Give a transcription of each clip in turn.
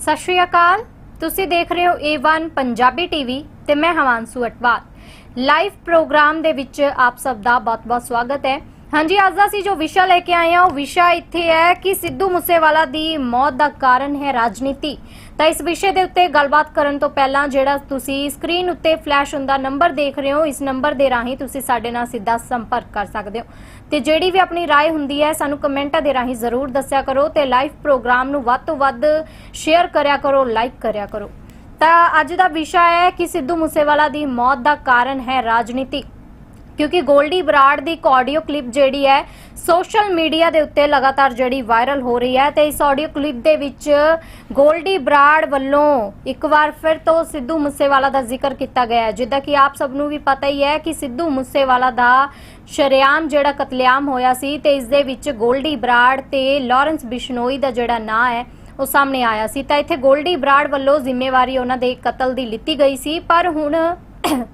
ਸਤਿ ਸ਼੍ਰੀ ਅਕਾਲ। ਤੁਸੀਂ ਦੇਖ ਰਹੇ ਹੋ A1 ਪੰਜਾਬੀ ਟੀਵੀ ਤੇ ਮੈਂ ਹਵਾਂਸੂ ਅਟਵਾਲ। ਲਾਈਵ ਪ੍ਰੋਗਰਾਮ ਦੇ ਵਿੱਚ ਆਪ ਸਭ ਦਾ ਬਹੁਤ-ਬਹੁਤ ਸਵਾਗਤ ਹੈ। ਹਾਂਜੀ ਅੱਜ ਦਾ ਅਸੀਂ ਜੋ ਵਿਸ਼ਾ ਲੈ ਕੇ ਆਏ ਹਾਂ ਉਹ ਵਿਸ਼ਾ ਇੱਥੇ ਹੈ ਕਿ ਸਿੱਧੂ ਮੂਸੇਵਾਲਾ ਦੀ ਮੌਤ ਦਾ ਕਾਰਨ ਹੈ ਰਾਜਨੀਤੀ ਤਾਂ ਇਸ ਵਿਸ਼ੇ ਦੇ ਉੱਤੇ ਗੱਲਬਾਤ ਕਰਨ ਤੋਂ ਪਹਿਲਾਂ ਜਿਹੜਾ ਤੁਸੀਂ ਸਕਰੀਨ ਉੱਤੇ ਫਲੈਸ਼ ਹੁੰਦਾ ਨੰਬਰ ਦੇਖ ਰਹੇ ਹੋ ਇਸ ਨੰਬਰ ਦੇ ਰਾਹੀਂ ਤੁਸੀਂ ਸਾਡੇ ਨਾਲ ਸਿੱਧਾ ਸੰਪਰਕ ਕਰ ਸਕਦੇ ਹੋ ਤੇ ਜਿਹੜੀ ਵੀ ਆਪਣੀ رائے ਹੁੰਦੀ ਹੈ ਸਾਨੂੰ ਕਮੈਂਟਾਂ ਦੇ ਰਾਹੀਂ ਜ਼ਰੂਰ ਦੱਸਿਆ ਕਰੋ ਤੇ ਲਾਈਵ ਪ੍ਰੋਗਰਾਮ ਨੂੰ ਵੱਧ ਤੋਂ ਵੱਧ ਸ਼ੇਅਰ ਕਰਿਆ ਕਰੋ ਲਾਈਕ ਕਰਿਆ ਕਰੋ ਤਾਂ ਅੱਜ ਦਾ ਵਿਸ਼ਾ ਹੈ ਕਿ ਸਿੱਧੂ ਮੂਸੇਵਾਲਾ ਦੀ ਮੌਤ ਦਾ ਕਾਰਨ ਹੈ ਰਾਜਨੀਤੀ ਕਿਉਂਕਿ ਗੋਲਡੀ ਬਰਾੜ ਦੀ ਇੱਕ ਆਡੀਓ ਕਲਿੱਪ ਜਿਹੜੀ ਹੈ ਸੋਸ਼ਲ ਮੀਡੀਆ ਦੇ ਉੱਤੇ ਲਗਾਤਾਰ ਜਿਹੜੀ ਵਾਇਰਲ ਹੋ ਰਹੀ ਹੈ ਤੇ ਇਸ ਆਡੀਓ ਕਲਿੱਪ ਦੇ ਵਿੱਚ ਗੋਲਡੀ ਬਰਾੜ ਵੱਲੋਂ ਇੱਕ ਵਾਰ ਫਿਰ ਤੋਂ ਸਿੱਧੂ ਮੂਸੇਵਾਲਾ ਦਾ ਜ਼ਿਕਰ ਕੀਤਾ ਗਿਆ ਹੈ। ਜਿੱਦਾਂ ਕਿ ਆਪ ਸਭ ਨੂੰ ਵੀ ਪਤਾ ਹੀ ਹੈ ਕਿ ਸਿੱਧੂ ਮੂਸੇਵਾਲਾ ਦਾ ਸ਼ਰੇਆਮ ਜਿਹੜਾ ਕਤਲੇਆਮ ਹੋਇਆ ਸੀ ਤੇ ਇਸ ਦੇ ਵਿੱਚ ਗੋਲਡੀ ਬਰਾੜ ਤੇ ਲਾਰੈਂਸ ਬਿਸ਼ਨੋਈ ਦਾ ਜਿਹੜਾ ਨਾਂ ਹੈ, ਉਹ ਸਾਹਮਣੇ ਆਇਆ ਸੀ। ਤਾਂ ਇੱਥੇ ਗੋਲਡੀ ਬਰਾੜ ਵੱਲੋਂ ਜ਼ਿੰਮੇਵਾਰੀ ਉਹਨਾਂ ਦੇ ਕਤਲ ਦੀ ਲਿੱਤੀ ਗਈ ਸੀ, ਪਰ ਹੁਣ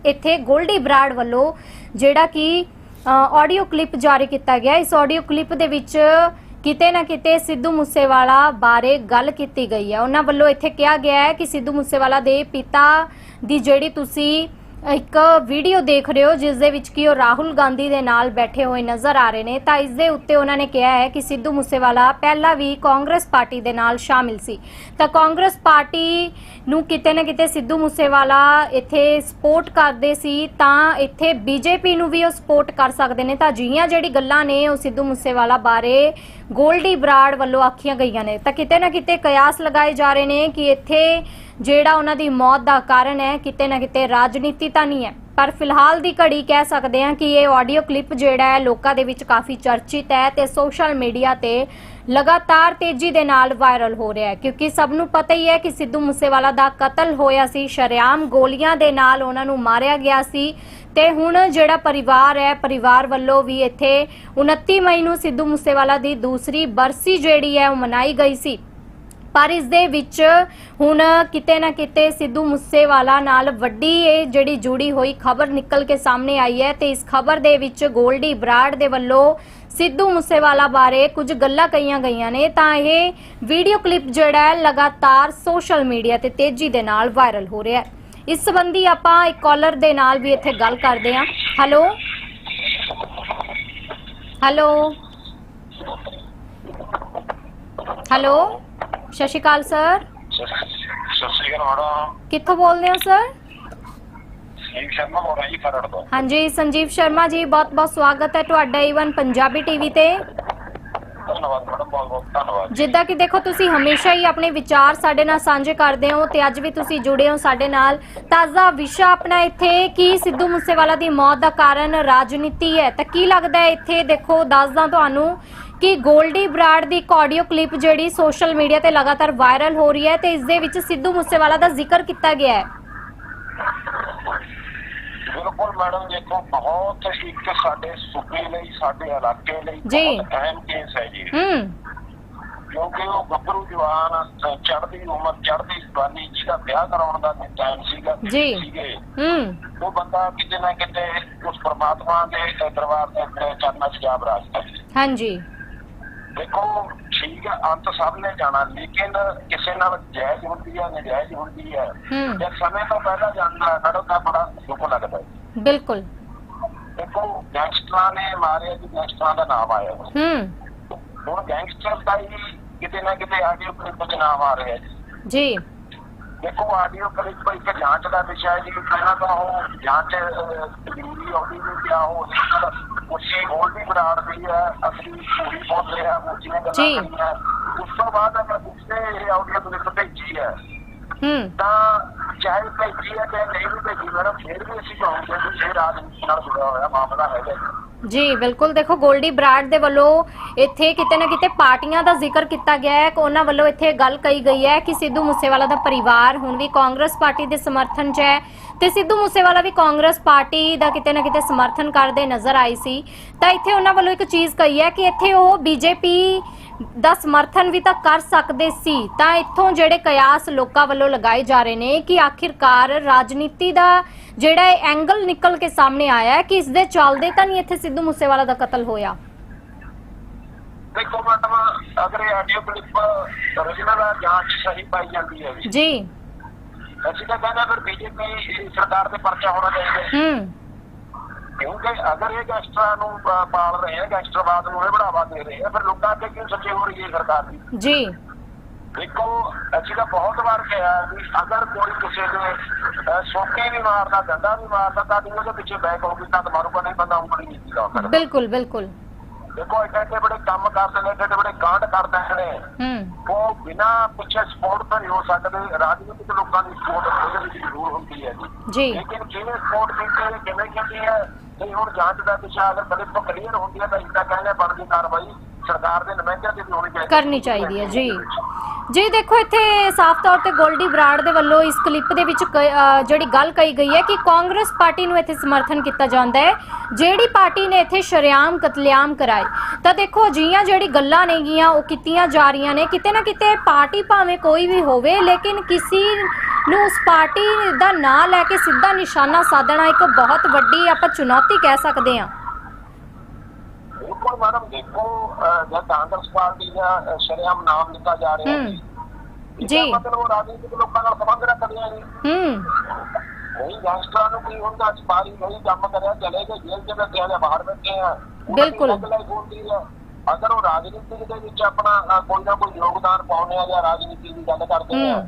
ਇੱਥੇ ਗੋਲਡੀ ਬਰਾੜ ਵੱਲੋਂ ਜਿਹੜਾ ਕਿ ਆਡੀਓ ਕਲਿੱਪ ਜਾਰੀ ਕੀਤਾ ਗਿਆ। ਇਸ ਆਡੀਓ ਕਲਿੱਪ ਦੇ ਵਿੱਚ ਕਿਤੇ ਨਾ ਕਿਤੇ ਸਿੱਧੂ ਮੂਸੇਵਾਲਾ ਬਾਰੇ ਗੱਲ ਕੀਤੀ ਗਈ ਹੈ। ਉਹਨਾਂ ਵੱਲੋਂ ਇੱਥੇ ਕਿਹਾ ਗਿਆ ਹੈ ਕਿ ਸਿੱਧੂ ਮੂਸੇਵਾਲਾ ਦੇ ਪਿਤਾ ਦੀ ਜਿਹੜੀ ਤੁਸੀਂ ਇੱਕ ਵੀਡੀਓ ਦੇਖ ਰਹੇ ਹੋ, ਜਿਸ ਦੇ ਵਿੱਚ ਕਿ ਉਹ ਰਾਹੁਲ ਗਾਂਧੀ ਦੇ ਨਾਲ ਬੈਠੇ ਹੋਏ ਨਜ਼ਰ ਆ ਰਹੇ ਨੇ। ਤਾਂ ਇਸ ਦੇ ਉੱਤੇ ਉਹਨਾਂ ਨੇ ਕਿਹਾ ਹੈ ਕਿ ਸਿੱਧੂ ਮੂਸੇਵਾਲਾ ਪਹਿਲਾਂ ਵੀ ਕਾਂਗਰਸ ਪਾਰਟੀ ਦੇ ਨਾਲ ਸ਼ਾਮਿਲ ਸੀ। ਤਾਂ ਕਾਂਗਰਸ ਪਾਰਟੀ ਨੂੰ ਕਿਤੇ ਨਾ ਕਿਤੇ ਸਿੱਧੂ ਮੂਸੇਵਾਲਾ ਇੱਥੇ ਸਪੋਰਟ ਕਰਦੇ ਸੀ, ਤਾਂ ਇੱਥੇ ਬੀਜੇਪੀ ਨੂੰ ਵੀ ਉਹ ਸਪੋਰਟ ਕਰ ਸਕਦੇ ਨੇ। ਤਾਂ ਅਜਿਹੀਆਂ ਜਿਹੜੀ ਗੱਲਾਂ ਨੇ, ਉਹ ਸਿੱਧੂ ਮੂਸੇਵਾਲਾ ਬਾਰੇ ਗੋਲਡੀ ਬਰਾੜ ਵੱਲੋਂ ਆਖੀਆਂ ਗਈਆਂ ਨੇ। ਤਾਂ ਕਿਤੇ ਨਾ ਕਿਤੇ ਕਿਆਸ ਲਗਾਏ ਜਾ ਰਹੇ ਨੇ ਕਿ ਇੱਥੇ ਜਿਹੜਾ ਉਹਨਾਂ ਦੀ ਮੌਤ ਦਾ ਕਾਰਨ ਹੈ, ਕਿਤੇ ਨਾ ਕਿਤੇ ਰਾਜਨੀਤੀ ਤਾਂ ਨਹੀਂ ਹੈ। ਪਰ ਫਿਲਹਾਲ ਦੀ ਘੜੀ ਕਹਿ ਸਕਦੇ ਹਾਂ ਕਿ ਇਹ ਆਡੀਓ ਕਲਿੱਪ ਜਿਹੜਾ ਹੈ, ਲੋਕਾਂ ਦੇ ਵਿੱਚ ਕਾਫੀ ਚਰਚਿਤ ਹੈ ਤੇ ਸੋਸ਼ਲ ਮੀਡੀਆ ਤੇ ਲਗਾਤਾਰ ਤੇਜ਼ੀ ਦੇ ਨਾਲ ਵਾਇਰਲ ਹੋ ਰਿਹਾ ਹੈ। ਕਿਉਂਕਿ ਸਭ ਨੂੰ ਪਤਾ ਹੀ ਹੈ ਕਿ ਸਿੱਧੂ ਮੂਸੇਵਾਲਾ ਦਾ ਕਤਲ ਹੋਇਆ ਸੀ, ਸ਼ਰੇਆਮ ਗੋਲੀਆਂ ਦੇ ਨਾਲ ਉਹਨਾਂ ਨੂੰ ਮਾਰਿਆ ਗਿਆ ਸੀ ਤੇ ਹੁਣ ਜਿਹੜਾ ਪਰਿਵਾਰ ਹੈ, ਪਰਿਵਾਰ ਵੱਲੋਂ ਵੀ ਇੱਥੇ 29 ਮਈ ਨੂੰ ਸਿੱਧੂ ਮੂਸੇਵਾਲਾ ਦੀ ਦੂਸਰੀ ਬਰਸੀ ਜਿਹੜੀ ਹੈ, ਉਹ ਮਨਾਈ ਗਈ ਸੀ। ਪਰ ਇਸ ਦੇ ਵਿੱਚ ਹੁਣ ਕਿਤੇ ਨਾ ਕਿਤੇ ਸਿੱਧੂ ਮੂਸੇਵਾਲਾ ਨਾਲ ਵੱਡੀ ਇਹ ਜਿਹੜੀ ਜੁੜੀ ਹੋਈ ਖਬਰ ਨਿਕਲ ਕੇ ਸਾਹਮਣੇ ਆਈ ਹੈ ਤੇ ਇਸ ਖਬਰ ਦੇ ਵਿੱਚ ਗੋਲਡੀ ਬਰਾੜ ਦੇ ਵੱਲੋਂ ਸਿੱਧੂ ਮੂਸੇਵਾਲਾ ਬਾਰੇ ਕੁਝ ਗੱਲਾਂ ਕਹੀਆਂ ਗਈਆਂ ਨੇ। ਤਾਂ ਇਹ ਵੀਡੀਓ ਕਲਿੱਪ ਜਿਹੜਾ ਲਗਾਤਾਰ ਸੋਸ਼ਲ ਮੀਡੀਆ ਤੇ ਤੇਜ਼ੀ ਦੇ ਨਾਲ ਵਾਇਰਲ ਹੋ ਰਿਹਾ ਹੈ। ਇਸ ਸੰਬੰਧੀ ਆਪਾਂ ਇੱਕ ਕਾਲਰ ਦੇ ਨਾਲ ਵੀ ਇੱਥੇ ਗੱਲ ਕਰਦੇ ਹਾਂ। ਹੈਲੋ? ਹੈਲੋ? ਹੈਲੋ? ਸਤਿ ਸ਼੍ਰੀ ਅਕਾਲ ਸਰ। ਸਤਿ ਸ਼੍ਰੀ ਅਕਾਲ ਮੈਡਮ। ਕਿੱਥੋਂ ਬੋਲਦੇ ਹੋ ਸਰ? ਸਿੰਘ ਸ਼ਰਮਾ ਬੋਲ ਰਿਹਾ ਜੀ ਖਰੜ ਤੋਂ। ਹਾਂਜੀ ਸੰਜੀਵ ਸ਼ਰਮਾ ਜੀ ਬਹੁਤ ਬਹੁਤ ਸਵਾਗਤ ਹੈ ਤੁਹਾਡਾ ਈਵਨ ਪੰਜਾਬੀ ਟੀਵੀ ਤੇ। ਧੰਨਵਾਦ ਮੈਡਮ ਬਹੁਤ ਬਹੁਤ ਧੰਨਵਾਦ। ਜਿੱਦਾਂ ਕਿ ਦੇਖੋ ਤੁਸੀਂ ਹਮੇਸ਼ਾ ਹੀ ਆਪਣੇ ਵਿਚਾਰ ਸਾਡੇ ਨਾਲ ਸਾਂਝੇ ਕਰਦੇ ਹੋ ਤੇ ਅੱਜ ਵੀ ਤੁਸੀਂ ਜੁੜੇ ਹੋ ਸਾਡੇ ਨਾਲ। ਤਾਜ਼ਾ ਵਿਸ਼ਾ ਆਪਣਾ ਇੱਥੇ ਕੀ ਸਿੱਧੂ ਮੂਸੇਵਾਲਾ ਦੀ ਮੌਤ ਦਾ ਕਾਰਨ ਰਾਜਨੀਤੀ ਹੈ। ਤਾਂ ਕੀ ਲੱਗਦਾ ਹੈ ਇੱਥੇ? ਦੇਖੋ ਦੱਸਦਾ ਤੁਹਾਨੂੰ ਕਿ ਗੋਲਡੀ ਬਰਾੜ ਦੀ ਇੱਕ ਆਡੀਓ ਕਲਿੱਪ ਜਿਹੜੀ ਸੋਸ਼ਲ ਮੀਡੀਆ ਤੇ ਲਗਾਤਾਰ ਵਾਇਰਲ ਹੋ ਰਹੀ ਹੈ ਤੇ ਇਸ ਦੇ ਵਿੱਚ ਸਿੱਧੂ ਮੂਸੇਵਾਲਾ ਦਾ ਜ਼ਿਕਰ ਕੀਤਾ ਗਿਆ ਹੈ। ਬਿਲਕੁਲ ਮੈਡਮ ਦੇਖੋ ਬਹੁਤ ਇੱਕ ਸਾਡੇ ਸੂਬੇ ਲਈ ਸਾਡੇ ਇਲਾਕੇ ਲਈ ਜੀ। ਬਹੁਤ ਅਹਿਮ ਕੇਸ ਹੈ ਜੀ। ਹੂੰ। ਕਿਉਂਕਿ ਉਹ ਗੱਭਰੂ ਜਵਾਨ ਚੜ੍ਹਦੀ ਉਮਰ ਚੜ੍ਹਦੀ ਜਵਾਨੀ ਜਿਹਦਾ ਵਿਆਹ ਕਰਾਉਣ ਦਾ ਟਾਈਮ ਸੀਗਾ ਜੀ। ਸੀਗੇ। ਹੂੰ। ਉਹ ਬੰਦਾ ਕਿਤੇ ਨਾ ਕਿਤੇ ਉਸ ਪ੍ਰਮਾਤਮਾ ਦੇ ਦਰਬਾਰ ਦੇ ਚਰਨਾਂ 'ਚ ਜਾ ਬਰਾਜਦਾ ਹੈ। ਹਾਂਜੀ। ਦੇਖੋ ਠੀਕ ਹੈ ਅੰਤ ਸਭ ਨੇ ਜਾਣਾ ਲੇਕਿਨ ਕਿਸੇ ਨਾਲ ਜਾਇਜ਼ ਹੁੰਦੀ ਹੈ ਨਜਾਇਜ਼ ਹੁੰਦੀ ਹੈ ਹੂੰ। ਜੇ ਸਮੇਂ ਤੋਂ ਪਹਿਲਾਂ ਜਾਣਦਾ ਮੈਡਮ ਦਾ ਬੜਾ ਦੁੱਖ ਲੱਗਦਾ ਹੈ। ਬਿਲਕੁਲ। ਦੇਖੋ ਗੈਂਗਸਟਰਾਂ ਨੇ ਮਾਰਿਆ ਜੀ ਗੈਂਗਸਟਰਾਂ ਦਾ ਨਾਮ ਆਇਆ। ਹੂੰ। ਹੁਣ ਗੈਂਗਸਟਰ ਦਾ ਹੀ ਕਿਤੇ ਨਾ ਕਿਤੇ ਆਡੀਓ ਕਲਿੱਪ ਚ ਨਾਮ ਆ ਰਿਹਾ ਜੀ। ਜੀ। ਦੇਖੋ ਆਡੀਓ ਕਲਿੱਪ ਇੱਕ ਜਾਂਚ ਦਾ ਵਿਸ਼ਾ ਹੈ ਜੀ ਪਹਿਲਾਂ ਤਾਂ ਉਹ ਜਾਂਚ ਜ਼ਰੂਰੀ ਆਉਂਦੀ ਵੀ ਕਿਆ ਹੋ ਉਸੇ ਹੋਲ ਵੀ ਬਰਾੜ ਰਹੀ ਹੈ ਅਸੀਂ ਪੂਰੀ ਪਹੁੰਚ ਰਿਹਾ ਉਹ ਜਿਵੇਂ ਗੱਲਾਂ ਜੀ। ਕਰੀਆਂ ਉਸ ਤੋਂ ਬਾਅਦ ਅਗਰ ਦੂਸਰੇ ਇਹ ਆਡੀਓ ਕਲਿੱਪ ਭੇਜੀ ਹੈ ਹੂੰ। ਤਾਂ ਚਾਹੇ ਭੇਜੀ ਹੈ ਚਾਹੇ ਨਹੀਂ ਵੀ ਭੇਜੀ ਮੈਡਮ ਫਿਰ ਵੀ ਅਸੀਂ ਕਹਾਂਗੇ ਕਿ ਇਹ ਰਾਜਨੀਤੀ ਨਾਲ ਜੁੜਿਆ ਹੋਇਆ ਮਾਮਲਾ ਹੈਗਾ ਜੀ ਜੀ, ਬਿਲਕੁਲ। ਦੇਖੋ ਗੋਲਡੀ ਬਰਾਡ ਦੇ ਵੱਲੋਂ ਇੱਥੇ ਕਿਤੇ ਨਾ ਕਿਤੇ ਪਾਰਟੀਆਂ ਦਾ ਜ਼ਿਕਰ ਕੀਤਾ ਗਿਆ ਹੈ ਕਿ ਉਹਨਾਂ ਵੱਲੋਂ ਇੱਥੇ ਗੱਲ ਕਹੀ ਗਈ ਹੈ ਕਿ ਸਿੱਧੂ ਮੂਸੇਵਾਲਾ ਦਾ ਪਰਿਵਾਰ ਹੁਣ ਵੀ ਕਾਂਗਰਸ ਪਾਰਟੀ ਦੇ ਸਮਰਥਨ 'ਚ ਹੈ। ਤੇ ਸਿੱਧੂ ਮੂਸੇਵਾਲਾ ਵੀ ਕਾਂਗਰਸ ਪਾਰਟੀ ਦਾ ਕਿਤੇ ਨਾ ਕਿਤੇ ਸਮਰਥਨ ਕਰਦੇ ਨਜ਼ਰ ਆਈ ਸੀ। ਤਾਂ ਇੱਥੇ ਉਹਨਾਂ ਵੱਲੋਂ ਇੱਕ ਚੀਜ਼ ਕਹੀ ਹੈ ਕਿ ਇੱਥੇ ਉਹ ਬੀਜੇਪੀ ਦਾ ਸਮਰਥਨ ਵੀ ਤਾਂ ਕਰ ਸਕਦੇ ਸੀ। ਤਾਂ ਇੱਥੋਂ ਜਿਹੜੇ ਕਿਆਸ ਲੋਕਾਂ ਵੱਲੋਂ ਲਗਾਏ ਜਾ ਰਹੇ ਨੇ ਕਿ ਆਖਿਰਕਾਰ ਰਾਜਨੀਤੀ ਦਾ ਜਿਹੜਾ ਐਂਗਲ ਨਿਕਲ ਕੇ ਸਾਹਮਣੇ ਆਇਆ ਕਿ ਇਸ ਦੇ ਚੱਲਦੇ ਤਾਂ ਨਹੀਂ ਇੱਥੇ ਸਿੱਧੂ ਮੂਸੇਵਾਲਾ ਦਾ ਕਤਲ ਹੋਇਆ। ਦੇਖੋ ਮੈਡਮ ਅਗਰ ਆਡੀਓ ਕਲਿੱਪ origignal ਆ ਜਾਂਚ ਸਹੀ ਪਾਈ ਜਾਂਦੀ ਹੈ ਜੀ। ਅਸੀਂ ਤਾਂ ਕਹਿੰਦੇ ਫਿਰ ਬੀਜੇਪੀ ਸਰਕਾਰ ਤੇ ਪਰਚਾ ਹੋਣਾ ਚਾਹੀਦਾ ਹੈ। ਕਿਉਂਕਿ ਅਗਰ ਇਹ ਗੈਂਗਸਟਰਾਂ ਨੂੰ ਪਾਲ ਰਹੇ ਹੈ ਗੈਂਗਸਟਰਵਾਦ ਨੂੰ ਇਹ ਬੜਾਵਾ ਦੇ ਰਹੇ ਹੈ ਫਿਰ ਲੋਕਾਂ ਅੱਗੇ ਕਿਉਂ ਸੱਚੇ ਹੋ ਰਹੀ ਹੈ ਸਰਕਾਰ ਦੀ? ਜੀ। ਦੇਖੋ ਅਸੀਂ ਤਾਂ ਬਹੁਤ ਵਾਰ ਕਿਹਾ ਵੀ ਅਗਰ ਕੋਈ ਕਿਸੇ ਦੇ ਸੋਕੇ ਵੀ ਮਾਰਦਾ ਡੰਡਾ ਵੀ ਮਾਰਦਾ ਤਾਂ ਉਹਦੇ ਪਿੱਛੇ ਬੈਕ ਹੋਊਗੀ ਤਾਂ ਮਾਰੂਗਾ ਨਹੀਂ ਬੰਦਾ ਉਂਗਲੀ ਨਹੀਂ ਲਾ ਸਕਦਾ। ਬਿਲਕੁਲ ਬਿਲਕੁਲ। ਦੇਖੋ ਐਡੇ ਐਡੇ ਬੜੇ ਕੰਮ ਕਰਦੇ ਨੇ ਐਡੇ ਬੜੇ ਕਾਂਡ ਕਰਦੇ ਨੇ। ਹੂੰ। ਉਹ ਬਿਨਾ ਪਿੱਛੇ ਸਪੋਰਟ ਤਾਂ ਨਹੀਂ ਹੋ ਸਕਦੇ। ਰਾਜਨੀਤਿਕ ਲੋਕਾਂ ਦੀ ਸਪੋਰਟ ਉਹਦੇ ਵਿੱਚ ਜ਼ਰੂਰ ਹੁੰਦੀ ਹੈ ਜੀ। ਲੇਕਿਨ ਕਿਵੇਂ ਸਪੋਰਟ ਕੀਤੀ ਹੈ ਕਿਵੇਂ ਕੀਤੀ ਹੈ ਤੇ ਹੁਣ ਜਾਂਚ ਦਾ ਵਿਸ਼ਾ ਅਗਰ ਕਦੇ ਤੋਂ ਕਲੀਅਰ ਹੁੰਦੀ ਹੈ ਤਾਂ ਇਸ ਦਾ ਕਹਿੰਦੇ ਬਣਦੀ ਕਾਰਵਾਈ ਸਰਕਾਰ ਦੇ ਨੁਮਾਇੰਦਿਆਂ ਤੇ ਵੀ ਹੋਣੀ ਚਾਹੀਦੀ ਕਰਨੀ ਚਾਹੀਦੀ ਹੈ ਜੀ। ਜੀ, ਦੇਖੋ, ਇੱਥੇ ਸਾਫ਼ ਤੌਰ ਤੇ ਗੋਲਡੀ ਬਰਾੜ ਦੇ ਵੱਲੋਂ ਇਸ ਕਲਿੱਪ ਦੇ ਵਿੱਚ ਕ- ਜਿਹੜੀ ਗੱਲ ਕਹੀ ਗਈ ਹੈ ਕਿ ਕਾਂਗਰਸ ਪਾਰਟੀ ਨੂੰ ਇੱਥੇ ਸਮਰਥਨ ਕੀਤਾ ਜਾਂਦਾ ਹੈ। ਜਿਹੜੀ ਪਾਰਟੀ ਨੇ ਇੱਥੇ ਸ਼ਰੇਆਮ ਕਤਲੇਆਮ ਕਰਾਏ, ਤਾਂ ਦੇਖੋ, ਅਜਿਹੀਆਂ ਜਿਹੜੀ ਗੱਲਾਂ ਨੇਗੀਆਂ, ਉਹ ਕੀਤੀਆਂ ਜਾ ਰਹੀਆਂ ਨੇ। ਕਿਤੇ ਨਾ ਕਿਤੇ ਪਾਰਟੀ ਭਾਵੇਂ ਕੋਈ ਵੀ ਹੋਵੇ, ਲੇਕਿਨ ਕਿਸੇ ਨੂੰ ਉਸ ਪਾਰਟੀ ਦਾ ਨਾਂ ਲੈ ਕੇ ਸਿੱਧਾ ਨਿਸ਼ਾਨਾ ਸਾਧਣਾ ਇੱਕ ਬਹੁਤ ਵੱਡੀ, ਆਪਾਂ ਚੁਣੌਤੀ ਕਹਿ ਸਕਦੇ ਹਾਂ। ਬਿਲਕੁਲ ਮੈਡਮ ਦੇਖੋ ਜਦ ਕਾਂਗਰਸ ਪਾਰਟੀ ਦਾ ਸ਼ਰੇਆਮ ਨਾਮ ਲਿਖਾ ਜਾ ਰਿਹਾ ਹੂੰ। ਜੀ। ਮਤਲਬ ਉਹ ਰਾਜਨੀਤਿਕ ਲੋਕਾਂ ਨਾਲ ਸੰਬੰਧ ਰੱਖਦੇ ਆ ਜੀ ਹੂੰ ਨਹੀਂ ਗੈਂਗਸਟਰਾਂ ਨੂੰ ਕੀ ਹੁੰਦਾ ਸਿਪਾਹੀ ਨਹੀਂ ਕੰਮ ਕਰਿਆ ਚਲੇ ਗਏ ਜੇਲ੍ਹ ਚ ਬੈਠੇ ਆ ਜਾਂ ਬਾਹਰ ਬੈਠੇ ਆ ਬਿਲਕੁਲ। ਅਗਰ ਉਹ ਰਾਜਨੀਤਿਕ ਦੇ ਵਿੱਚ ਆਪਣਾ ਕੋਈ ਨਾ ਕੋਈ ਯੋਗਦਾਨ ਪਾਉਂਦੇ ਆ ਜਾਂ ਰਾਜਨੀਤੀ ਦੀ ਗੱਲ ਕਰਦੇ ਆ।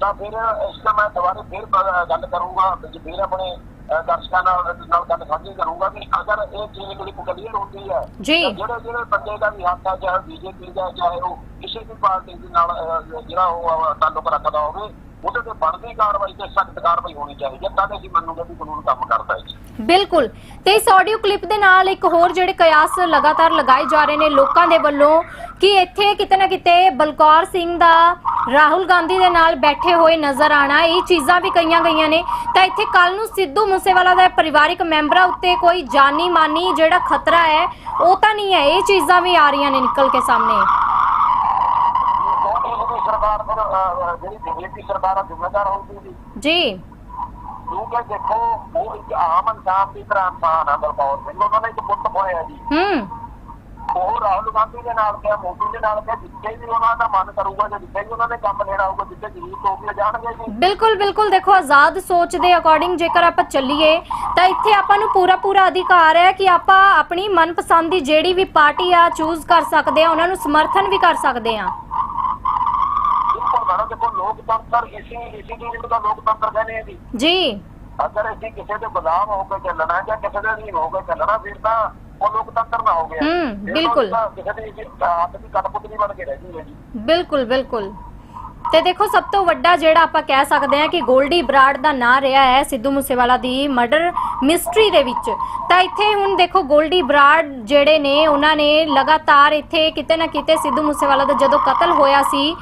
ਤਾਂ ਫਿਰ ਇਸ ਦਾ ਮੈਂ ਦੁਬਾਰਾ ਫਿਰ ਗੱਲ ਕਰੂੰਗਾ ਫਿਰ ਆਪਣੇ ਦਰਸ਼ਕਾਂ ਨਾਲ ਨਾਲ ਗੱਲ ਸਾਂਝੀ ਕਰੂੰਗਾ ਕਿ ਅਗਰ ਇਹ ਚੀਜ਼ ਜਿਹੜੀ ਕਲੀਅਰ ਹੁੰਦੀ ਹੈ। ਤਾਂ ਜਿਹੜੇ ਜਿਹੜੇ ਬੰਦੇ ਦਾ ਵੀ ਹੱਥ ਹੈ ਚਾਹੇ ਬੀਜੇਪੀ ਦਾ ਚਾਹੇ ਉਹ ਕਿਸੇ ਵੀ ਪਾਰਟੀ ਦੇ ਨਾਲ ਜਿਹੜਾ ਉਹ ਤਾਲੁਕ ਰੱਖਦਾ ਹੋਵੇ ਉਹਦੇ ਤੇ ਬਣਦੀ ਕਾਰਵਾਈ ਤੇ ਸਖਤ ਕਾਰਵਾਈ ਹੋਣੀ ਚਾਹੀਦੀ ਹੈ ਤਦ ਅਸੀਂ ਮੰਨੂਗੇ ਵੀ ਕਾਨੂੰਨ ਕੰਮ ਕਰਦਾ ਹੈ ਬਿਲਕੁਲ ਤੇ ਇਸ ਆਡੀਓ ਕਲਿੱਪ ਦੇ ਨਾਲ ਇੱਕ ਹੋਰ ਜਿਹੜੇ ਕਿਆਸ ਲਗਾਤਾਰ ਲਗਾਏ ਜਾ ਰਹੇ ਨੇ ਲੋਕਾਂ ਦੇ ਵੱਲੋਂ ਕਿ ਇੱਥੇ ਕਿਤੇ ਨਾ ਕਿਤੇ ਬਲਕੌਰ ਸਿੰਘ ਦਾ ਰਾਹੁਲ ਗਾਂਧੀ ਦੇ ਨਾਲ ਬੈਠੇ ਹੋਏ ਨਜ਼ਰ ਆਣਾ ਇਹ ਚੀਜ਼ਾਂ ਵੀ ਕਈਆਂ ਗਈਆਂ ਨੇ। ਤਾਂ ਇੱਥੇ ਕੱਲ ਨੂੰ ਸਿੱਧੂ ਮੂਸੇਵਾਲਾ ਦਾ ਪਰਿਵਾਰਿਕ ਮੈਂਬਰਾਂ ਉੱਤੇ ਕੋਈ ਜਾਨੀ ਮਾਨੀ ਜਿਹੜਾ ਖਤਰਾ ਹੈ ਉਹ ਤਾਂ ਨਹੀਂ ਹੈ। ਇਹ ਚੀਜ਼ਾਂ ਵੀ ਆ ਰਹੀਆਂ ਨੇ ਨਿਕਲ ਕੇ ਸਾਹਮਣੇ। ਕਿਉਂਕਿ ਇਹਦੀ ਸਰਕਾਰ ਫਿਰ ਅਹ, ਜਿਹੜੀ ਬੀਜੇਪੀ ਸਰਕਾਰ ਆ ਜ਼ਿੰਮੇਦਾਰ ਹੋਊਗੀ ਜੀ। ਜੀ ਕਿਉਂਕਿ ਦੇਖੋ ਉਹ ਇੱਕ ਆਮ ਇਨਸਾਨ ਦੀ ਤਰ੍ਹਾਂ ਇਨਸਾਨ ਆ ਬਲਕੌਰ ਸਿੰਘ। ਉਹਨਾਂ ਨੇ ਇੱਕ ਪੁੱਤ ਹੋਇਆ ਜੀ। ਹੂੰ। ਉਹ ਰਾਹੁਲ ਗਾਂਧੀ ਦੇ ਨਾਲ ਕਿਹਾ ਮੋਦੀ ਦੇ ਨਾਲ ਕਿਹਾ ਜਿੱਥੇ ਵੀ ਉਹਨਾਂ ਦਾ ਮਨ ਕਰੂਗਾ ਜਾਂ ਜਿੱਥੇ ਵੀ ਉਹਨਾਂ ਨੇ ਕੰਮ ਲੈਣਾ ਹੋਊਗਾ ਜਿੱਥੇ ਜ਼ਰੂਰਤ ਹੋਊਗੀ ਜਾਣਗੇ ਜੀ। ਬਿਲਕੁਲ ਬਿਲਕੁਲ। ਦੇਖੋ ਆਜ਼ਾਦ ਸੋਚ ਦੇ ਅਕੋਰਡਿੰਗ ਜੇਕਰ ਆਪਾਂ ਚੱਲੀਏ ਤਾਂ ਇੱਥੇ ਆਪਾਂ ਨੂੰ ਪੂਰਾ ਪੂਰਾ ਅਧਿਕਾਰ ਹੈ ਕਿ ਆਪਾਂ ਆਪਣੀ ਮਨਪਸੰਦ ਦੀ ਜਿਹੜੀ ਵੀ ਪਾਰਟੀ ਆ ਚੂਜ਼ ਕਰ ਸਕਦੇ ਆ ਉਹਨਾਂ ਨੂੰ ਸਮਰਥਨ ਵੀ ਕਰ ਸਕਦੇ ਆ। ਬਿਲਕੁਲ ਮੈਡਮ ਦੇਖੋ ਲੋਕਤੰਤਰ ਇਸੇ ਇਸੇ ਚੀਜ਼ ਨੂੰ ਤਾਂ ਲੋਕਤੰਤਰ ਕਹਿੰਦੇ ਆ ਜੀ। ਜੀ। ਅਗਰ ਅਸੀਂ ਕਿਸੇ ਦੇ ਗੁਲਾਮ ਹੋ ਕੇ ਚੱਲਣਾ ਜਾਂ ਕਿਸੇ ਦੇ ਅਧੀਨ ਹੋ ਕੇ ਚੱਲਣਾ ਫਿਰ ਤਾਂ ਉਹ ਲੋਕਤੰਤਰ ਨਾ ਹੋ ਗਿਆ ਹੂੰ, ਬਿਲਕੁਲ। ਤਾਂ ਕਿਸੇ ਦੀ ਹੱਥ ਦੀ ਕਟਪੁਤਲੀ ਬਣ ਕੇ ਰਹਿ ਜੂਗੀ ਜੀ। ਬਿਲਕੁਲ ਬਿਲਕੁਲ। ਤੇ ਦੇਖੋ ਸਭ ਤੋਂ ਵੱਡਾ ਜਿਹੜਾ ਆਪਾਂ ਕਹਿ ਸਕਦੇ ਹਾਂ ਕਿ ਗੋਲਡੀ ਬਰਾੜ ਦਾ ਨਾਂ ਰਿਹਾ ਹੈ ਸਿੱਧੂ ਮੂਸੇਵਾਲਾ ਦੀ ਮਰਡਰ ਮਿਸਟਰੀ ਦੇ ਵਿੱਚ। ਤਾਂ ਇੱਥੇ ਹੁਣ ਦੇਖੋ ਗੋਲਡੀ ਬਰਾੜ ਜਿਹੜੇ ਨੇ ਉਹਨਾਂ ਨੇ ਲਗਾਤਾਰ ਇੱਥੇ ਕਿਤੇ ਨਾ ਕਿਤੇ ਸਿੱਧੂ ਮੂਸੇਵਾਲਾ ਦਾ ਜਦੋਂ ਕਤਲ ਹੋਇਆ ਸੀ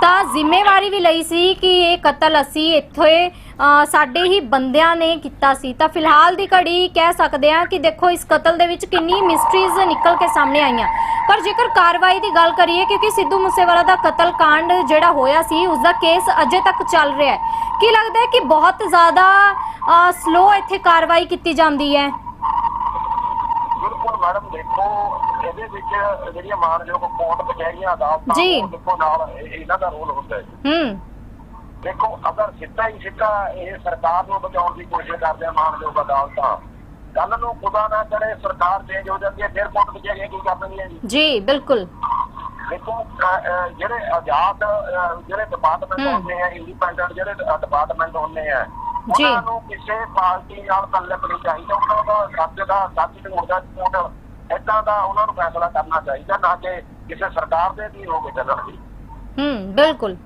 ਤਾਂ ਜ਼ਿੰਮੇਵਾਰੀ ਵੀ ਲਈ ਸੀ ਕਿ ਇਹ ਕਤਲ ਅਸੀਂ ਇੱਥੇ ਸਾਡੇ ਹੀ ਬੰਦਿਆਂ ਨੇ ਕੀਤਾ ਸੀ। ਤਾਂ ਫਿਲਹਾਲ ਦੀ ਘੜੀ ਕਹਿ ਸਕਦੇ ਹਾਂ ਕਿ ਦੇਖੋ, ਇਸ ਕਤਲ ਦੇ ਵਿੱਚ ਕਿੰਨੀ ਮਿਸਟਰੀਜ਼ ਨਿਕਲ ਕੇ ਸਾਹਮਣੇ ਆਈਆਂ। ਪਰ ਜੇਕਰ ਕਾਰਵਾਈ ਦੀ ਗੱਲ ਕਰੀਏ, ਕਿਉਂਕਿ ਸਿੱਧੂ ਮੂਸੇਵਾਲਾ ਦਾ ਕਤਲ ਕਾਂਡ ਜਿਹੜਾ ਹੋਇਆ ਸੀ, ਉਸ ਦਾ ਕੇਸ ਅਜੇ ਤੱਕ ਚੱਲ ਰਿਹਾ ਹੈ। ਕੀ ਲੱਗਦਾ ਹੈ ਕਿ ਬਹੁਤ ਜ਼ਿਆਦਾ ਸਲੋ ਇੱਥੇ ਕਾਰਵਾਈ ਕੀਤੀ ਜਾਂਦੀ ਹੈ? ਬਿਲਕੁਲ ਮੈਡਮ, ਦੇਖੋ ਇਹਦੇ ਵਿੱਚ ਜਿਹੜੀਆਂ ਮਾਨਯੋਗ ਕੋਰਟ ਕਚਹਿਰੀਆਂ ਅਦਾਲਤਾਂ ਜੀ। ਉਹ ਦੇਖੋ ਨਾਲ ਇਹ- ਇਹਨਾਂ ਦਾ ਰੋਲ ਹੁੰਦਾ ਹੈ ਹੂੰ ਦੇਖੋ ਅਗਰ ਸਿੱਧਾ ਹੀ ਸਿੱਧਾ ਇਹ ਸਰਕਾਰ ਨੂੰ ਬਚਾਉਣ ਦੀ ਕੋਸ਼ਿਸ਼ ਕਰਦੇ ਆ ਮਾਨਯੋਗ ਅਦਾਲਤਾਂ ਕੱਲ ਨੂੰ ਖੁਦਾ ਨਾ ਕਰੇ ਸਰਕਾਰ ਚੇਂਜ ਹੋ ਜਾਂਦੀ ਹੈ ਫਿਰ ਕੋਰਟ ਕਚਹਿਰੀਆਂ ਕੀ ਕਰਨਗੀਆਂ ਜੀ ਜੀ ਬਿਲਕੁਲ ਦੇਖੋ ਜਿਹੜੇ ਆਜ਼ਾਦ ਜਿਹੜੇ ਡਿਪਾਰਟਮੈਂਟ ਹਮ। ਹੁੰਦੇ ਆ ਇੰਡੀਪੈਂਡੈਂਟ ਜਿਹੜੇ ਡਿਪਾਰਟਮੈਂਟ ਹੁੰਦੇ ਆ ਜੀ। ਉਹਨਾਂ ਨੂੰ ਕਿਸੇ ਪਾਰਟੀ ਨਾਲ ਤਲਕ ਨਹੀਂ ਚਾਹੀਦਾ ਉਹਨਾਂ ਦਾ ਸੱਚ ਦਾ ਸੱਚ ਝੂਠ ਦਾ ਝੂਠ ਏਦਾਂ ਦਾ ਉਹਨਾਂ ਨੂੰ ਫੈਸਲਾ ਕਰਨਾ ਚਾਹੀਦਾ ਨਾ ਕਿ ਕਿਸੇ ਸਰਕਾਰ ਦੇ ਅਧੀਨ ਹੋ ਕੇ ਚੱਲਣ ਦੀ। ਹੂੰ, ਬਿਲਕੁਲ।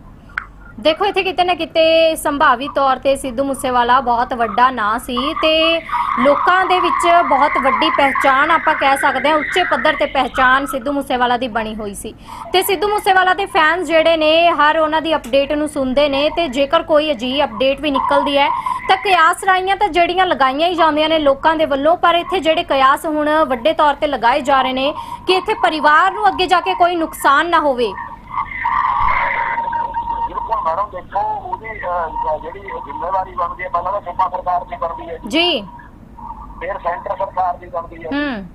ਦੇਖੋ, ਇੱਥੇ ਕਿਤੇ ਨਾ ਕਿਤੇ ਸੰਭਾਵੀ ਤੌਰ ਤੇ ਸਿੱਧੂ ਮੂਸੇਵਾਲਾ ਬਹੁਤ ਵੱਡਾ ਨਾਂ ਸੀ ਤੇ ਲੋਕਾਂ ਦੇ ਵਿੱਚ ਬਹੁਤ ਵੱਡੀ ਪਹਿਚਾਣ ਆਪਾਂ ਕਹਿ ਸਕਦੇ ਹਾਂ, ਉੱਚੇ ਪੱਧਰ ਤੇ ਪਹਿਚਾਣ ਸਿੱਧੂ ਮੂਸੇਵਾਲਾ ਦੀ ਬਣੀ ਹੋਈ ਸੀ। ਤੇ ਸਿੱਧੂ ਮੂਸੇਵਾਲਾ ਦੇ ਫੈਨਸ ਜਿਹੜੇ ਨੇ, ਹਰ ਉਹਨਾਂ ਦੀ ਅਪਡੇਟ ਨੂੰ ਸੁਣਦੇ ਨੇ ਤੇ ਜੇਕਰ ਕੋਈ ਅਜੀਬ ਅਪਡੇਟ ਵੀ ਨਿਕਲਦੀ ਹੈ, ਤਾਂ ਕਿਆਸ ਰਾਈਆਂ ਤਾਂ ਜਿਹੜੀਆਂ ਲਗਾਈਆਂ ਹੀ ਜਾਂਦੀਆਂ ਨੇ ਲੋਕਾਂ ਦੇ ਵੱਲੋਂ, ਪਰ ਇੱਥੇ ਜਿਹੜੇ ਕਿਆਸ ਹੁਣ ਵੱਡੇ ਤੌਰ ਤੇ ਲਗਾਏ ਜਾ ਰਹੇ ਨੇ ਕਿ ਇੱਥੇ ਪਰਿਵਾਰ ਨੂੰ ਅੱਗੇ ਜਾ ਕੇ ਕੋਈ ਨੁਕਸਾਨ ਨਾ ਹੋਵੇ। ਦੇਖੋ ਉਹਦੀ ਅਹ, ਜਿਹੜੀ ਜ਼ਿੰਮੇਵਾਰੀ ਬਣਦੀ ਹੈ ਪਹਿਲਾਂ ਤਾਂ ਸੂਬਾ ਸਰਕਾਰ ਦੀ ਬਣਦੀ ਹੈ। ਜੀ। ਫਿਰ ਸੈਂਟਰ ਸਰਕਾਰ ਦੀ ਬਣਦੀ ਹੈ। ਹੂੰ।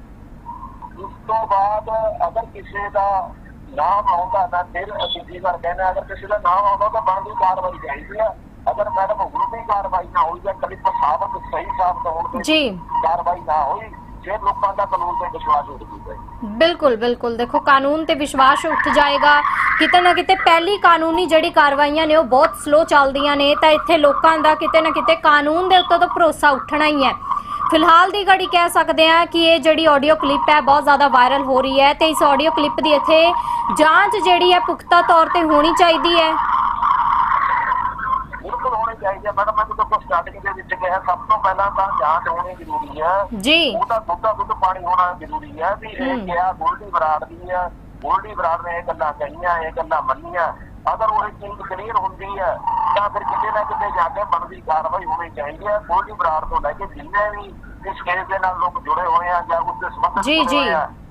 ਉਸ ਤੋਂ ਬਾਅਦ ਅਗਰ ਕਿਸੇ ਦਾ ਨਾਮ ਆਉਂਦਾ ਤਾਂ ਫਿਰ ਅਸੀਂ ਜੀ ਵਾਰ ਕਹਿੰਦੇ ਹਾਂ, ਅਗਰ ਕਿਸੇ ਦਾ ਨਾਮ ਆਉਂਦਾ ਤਾਂ ਬਣਦੀ ਕਾਰਵਾਈ ਚਾਹੀਦੀ ਹੈ। ਅਗਰ ਮੈਡਮ ਹੁਣ ਵੀ ਕਾਰਵਾਈ ਨਾ ਹੋਈ ਜਾਂ ਕਲਿੱਪ ਸਾਬਤ ਸਹੀ ਸਾਬਤ ਹੋਣ ਤੇ ਜੀ। ਕਾਰਵਾਈ ਨਾ ਹੋਈ ਫਿਰ ਲੋਕਾਂ ਦਾ ਕਾਨੂੰਨ ਤੇ ਵਿਸ਼ਵਾਸ ਉੱਠ ਜੂਗਾ ਬਿਲਕੁਲ ਬਿਲਕੁਲ। ਦੇਖੋ, ਕਾਨੂੰਨ ਤੇ ਵਿਸ਼ਵਾਸ ਉੱਠ ਜਾਏਗਾ। ਕਿਤੇ ਨਾ ਕਿਤੇ ਪਹਿਲੀ ਕਾਨੂੰਨੀ ਜਿਹੜੀ ਕਾਰਵਾਈਆਂ ਨੇ, ਉਹ ਬਹੁਤ ਸਲੋ ਚੱਲਦੀਆਂ ਨੇ। ਤਾਂ ਇੱਥੇ ਲੋਕਾਂ ਦਾ ਕਿਤੇ ਨਾ ਕਿਤੇ ਕਾਨੂੰਨ ਦੇ ਉੱਤੇ ਤਾਂ ਭਰੋਸਾ ਉੱਠਣਾ ਹੀ ਹੈ। ਫਿਲਹਾਲ ਦੀ ਘੜੀ ਕਹਿ ਸਕਦੇ ਆ ਕਿ ਇਹ ਜਿਹੜੀ ਆਡੀਓ ਕਲਿੱਪ ਹੈ, ਬਹੁਤ ਜ਼ਿਆਦਾ ਵਾਇਰਲ ਹੋ ਰਹੀ ਹੈ। ਤੇ ਇਸ ਆਡੀਓ ਕਲਿੱਪ ਦੀ ਇੱਥੇ ਜਾਂਚ ਜਿਹੜੀ ਹੈ, ਪੁਖਤਾ ਤੌਰ ਤੇ ਹੋਣੀ ਚਾਹੀਦੀ ਹੈ। ਚਾਹੀਦੀ ਹੈ ਮੈਡਮ ਮੈਂ ਤੁਹਾਨੂੰ ਸਟਾਰਟਿੰਗ ਦੇ ਵਿੱਚ ਕਿਹਾ ਸਭ ਤੋਂ ਪਹਿਲਾਂ ਤਾਂ ਜਾਂਚ ਹੋਣੀ ਜ਼ਰੂਰੀ ਹੈ ਜੀ। ਉਹਦਾ ਦੁੱਧਾ ਦੁੱਧ ਪਾਣੀ ਹੋਣਾ ਜ਼ਰੂਰੀ ਹੈ ਵੀ ਇਹ। ਕਿਹਾ ਗੋਲਡੀ ਬਰਾੜ ਦੀ ਹੈ ਗੋਲਡੀ ਬਰਾੜ ਨੇ ਇਹ ਗੱਲਾਂ ਕਹੀਆਂ ਇਹ ਗੱਲਾਂ ਮੰਨੀਆਂ। ਅਗਰ ਉਹ ਚੀਜ਼ ਕਲੀਅਰ ਹੁੰਦੀ ਹੈ ਤਾਂ ਫਿਰ ਕਿਤੇ ਨਾ ਕਿਤੇ ਜਾ ਕੇ ਬਣਦੀ ਕਾਰਵਾਈ ਹੋਣੀ ਚਾਹੀਦੀ ਹੈ ਗੋਲਡੀ ਬਰਾੜ ਤੋਂ ਲੈ ਕੇ ਜਿੰਨੇ ਵੀ ਇਸ ਕੇਸ ਦੇ ਨਾਲ ਲੋਕ ਜੁੜੇ ਹੋਏ ਆ ਜਾਂ ਉਸ ਦੇ ਸੰਬੰਧਿਤ ਜੀ, ਜੀ।